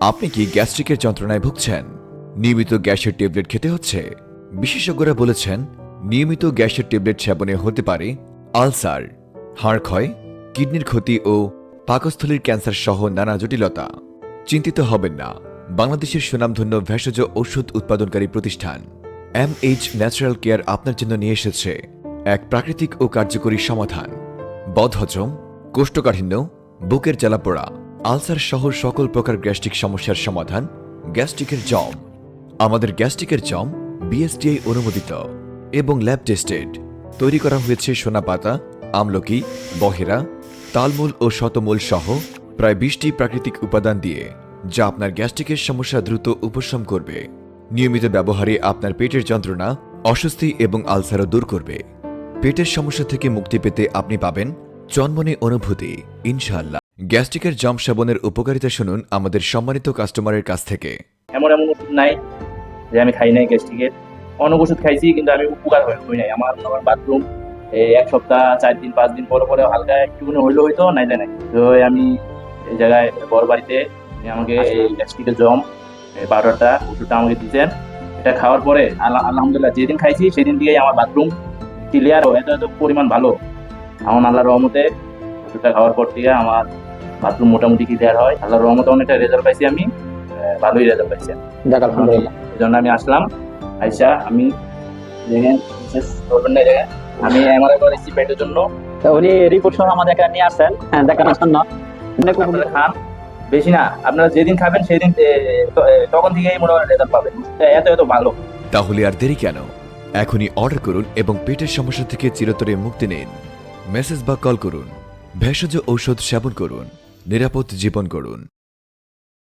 আপনি কি গ্যাস্ট্রিকের যন্ত্রণায় ভুগছেন? নিয়মিত গ্যাসের ট্যাবলেট খেতে হচ্ছে? বিশেষজ্ঞরা বলেছেন, নিয়মিত গ্যাসের ট্যাবলেট সেবনে হতে পারে আলসার, হাড় ক্ষয়, কিডনির ক্ষতি ও পাকস্থলীর ক্যান্সার সহ নানা জটিলতা। চিন্তিত হবেন না। বাংলাদেশের সুনামধন্য ভেষজ ওষুধ উৎপাদনকারী প্রতিষ্ঠান এম এইচ ন্যাচারাল কেয়ার আপনার জন্য নিয়ে এসেছে এক প্রাকৃতিক ও কার্যকরী সমাধান। বদহজম, কোষ্ঠকাঠিন্য, বুকের জ্বালাপোড়া। আলসার সহ সকল প্রকার গ্যাস্ট্রিক সমস্যার সমাধান, গ্যাস্ট্রিকের জম। আমাদের গ্যাস্ট্রিকের জম বিএসটিআই অনুমোদিত এবং ল্যাব টেস্টেড তৈরি করা হয়েছে সোনাপাতা আমলকি, বহেরা, তালমূল ও শতমূল সহ প্রায় বিশটি প্রাকৃতিক উপাদান দিয়ে, যা আপনার গ্যাস্ট্রিকের সমস্যা দ্রুত উপশম করবে। নিয়মিত ব্যবহারে আপনার পেটের যন্ত্রণা, অস্বস্তি এবং আলসারও দূর করবে। পেটের সমস্যা থেকে মুক্তি পেতে আপনি পাবেন জন্মনে অনুভূতি, ইনশাআল্লাহ। গ্যাস্ট্রিকের জম সেবনের উপকারিতা শুনুন আমাদের সম্মানিত কাস্টমারের কাছ থেকে। এমন এমন ওষুধ নাই যে আমি খাই নাই গ্যাস্ট্রিকের অনেক ওষুধ খাইছি, কিন্তু আমি উপকার হই নাই। আমার আমার বাথরুম এক সপ্তাহ, চার দিন, পাঁচ দিন পরে পরে হালকা একটুখানি হইল হয়তো নাই নাই। তো আমি এই জায়গায়, বড় বাড়িতে আমাকে এই গ্যাস্ট্রিকের জম বারোটা ওষুধটা আমাকে দিতেন। এটা খাওয়ার পরে আল্লাহ আলহামদুলিল্লাহ, যেদিন খাইছি সেদিন দিয়েই আমার বাথরুম ক্লিয়ার এত এত পরিমাণ ভালো। আমার আল্লাহর রহমতে ওষুধটা খাওয়ার পর থেকে আমার বাথরুম মোটামুটি ক্লিয়ার হয়। আল্লাহর রহমতে অনেকটা রেজাল্ট পাইছি আমি ভালোই রেজাল্ট পাইছি আমি। যাক আলহামদুলিল্লাহ। এই জন্য আমি আসলাম। আইসা আমি দেখেন বিশেষ করবেন না দেখেন আমি এমআরআই করেছি পেটের জন্য। উনি রিপোর্ট সহ আমাদের এখানে নিয়ে আসছেন। হ্যাঁ, দেখানোর জন্য অনেক আপনারা খান। বেশি না আপনারা যেদিন খাবেন সেদিন তখন থেকেই মনে হয় রেজাল্ট পাবেন। এত এত ভালো। তাহলে আর দেরি কেন? এখনই অর্ডার করুন এবং পেটের সমস্যা থেকে চিরতরে মুক্তি নিন। মেসেজ বা কল করুন। ভেষজ ঔষধ সেবন করুন নিরাপদ জীবন করুন